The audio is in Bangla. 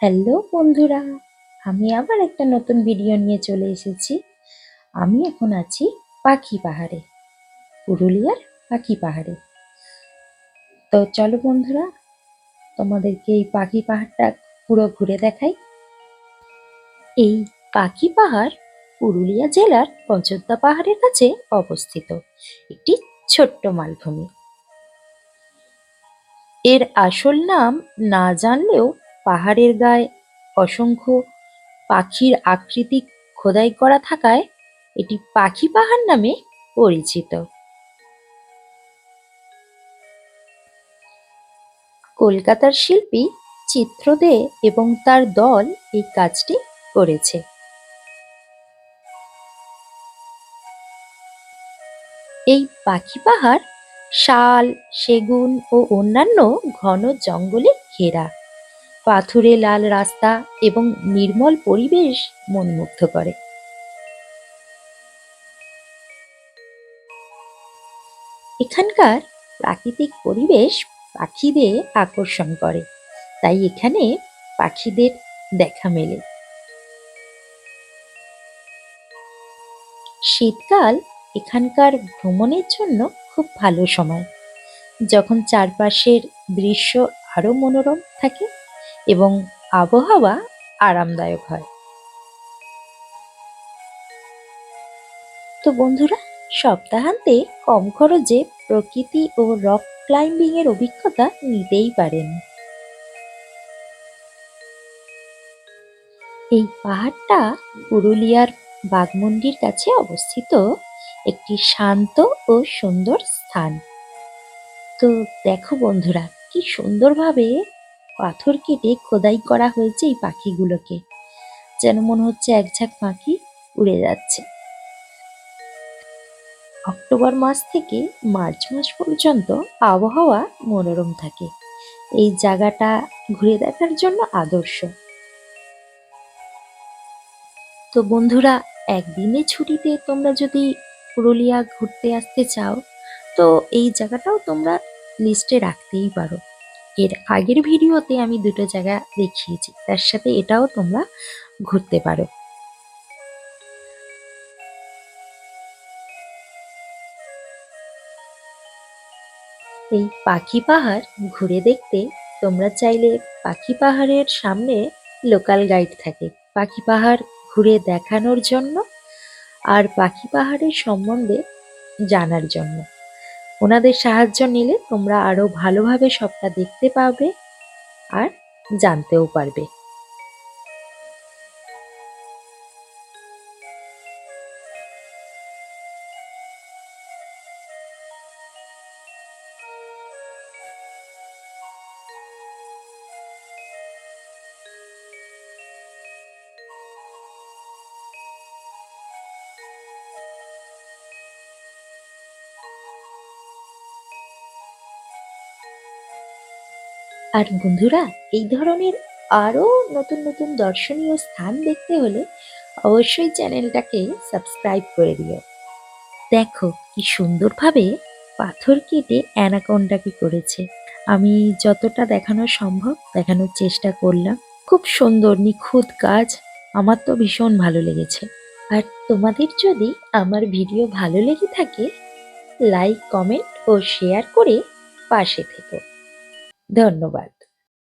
হ্যালো বন্ধুরা, আমি আবার একটা নতুন ভিডিও নিয়ে চলে এসেছি। আমি এখন আছি পাখি পাহাড়ে, পুরুলিয়ার পাখি পাহাড়ে। তো চলো বন্ধুরা, তোমাদেরকে এই পাখি পাহাড়টা পুরো ঘুরে দেখাই। এই পাখি পাহাড় পুরুলিয়া জেলার অযোধ্যা পাহাড়ের কাছে অবস্থিত, একটি ছোট্ট মালভূমি। এর আসল নাম না জানলেও পাহাড়ের গায়ে অসংখ্য পাখির আকৃতি খোদাই করা থাকায় এটি পাখি পাহাড় নামে পরিচিত। কলকাতার শিল্পী চিত্র দে এবং তার দল এই কাজটি করেছে। এই পাখি পাহাড় শাল, সেগুন ও অন্যান্য ঘন জঙ্গলে ঘেরা। পাথুরে লাল রাস্তা এবং নির্মল পরিবেশ মনমুগ্ধ করে। এখানকার প্রাকৃতিক পরিবেশ পাখিদের আকর্ষণ করে, তাই এখানে পাখিদের দেখা মেলে। শীতকাল এখানকার ভ্রমণের জন্য খুব ভালো সময়। যখন চারপাশের দৃশ্য আরও মনোরম থাকে এবং আবহাওয়া আরামদায়ক হয়। তো বন্ধুরা, সপ্তাহান্তে কম খরচে প্রকৃতি ও রক ক্লাইম্বিং এর অভিজ্ঞতা নিতেই পারেন। এই পাহাড়টা পুরুলিয়ার বাঘমুন্ডির কাছে অবস্থিত একটি শান্ত ও সুন্দর স্থান। তো দেখো বন্ধুরা, কি সুন্দরভাবে পাথর কেটে খোদাই করা হয়েছে এই পাখিগুলোকে। যেন মনে হচ্ছে এক ঝাঁক পাখি উড়ে যাচ্ছে। অক্টোবর মাস থেকে মার্চ মাস পর্যন্ত আবহাওয়া মনোরম থাকে। এই জায়গাটা ঘুরে দেখার জন্য আদর্শ। তো বন্ধুরা, একদিনে ছুটিতে তোমরা যদি পুরুলিয়া ঘুরতে আসতে চাও, তো এই জায়গাটাও তোমরা লিস্টে রাখতেই পারো। এর আগের ভিডিওতে আমি দুটো জায়গা দেখিয়েছি। তার সাথে এটাও তোমরা ঘুরতে পারো। এই পাখি পাহাড় ঘুরে দেখতে তোমরা চাইলে পাখি পাহাড়ের সামনে লোকাল গাইড থাকে। পাখি পাহাড় ঘুরে দেখানোর জন্য আর পাখি পাহাড়ের সম্বন্ধে জানার জন্য। ওনাদের সাহায্য নিলে তোমরা আরও ভালোভাবে সবটা দেখতে পাবে আর জানতেও পারবে। আর বন্ধুরা, এই ধরনের আরও নতুন নতুন দর্শনীয় স্থান দেখতে হলে অবশ্যই চ্যানেলটাকে সাবস্ক্রাইব করে দিও। দেখো, কি সুন্দরভাবে পাথর কেটে অ্যানাকোন্ডাকে করেছে। আমি যতটা দেখানো সম্ভব দেখানোর চেষ্টা করলাম। খুব সুন্দর, নিখুঁত কাজ। আমার তো ভীষণ ভালো লেগেছে। আর তোমাদের যদি আমার ভিডিও ভালো লেগে থাকে, লাইক, কমেন্ট ও শেয়ার করে পাশে থেকো। ধন্যবাদ।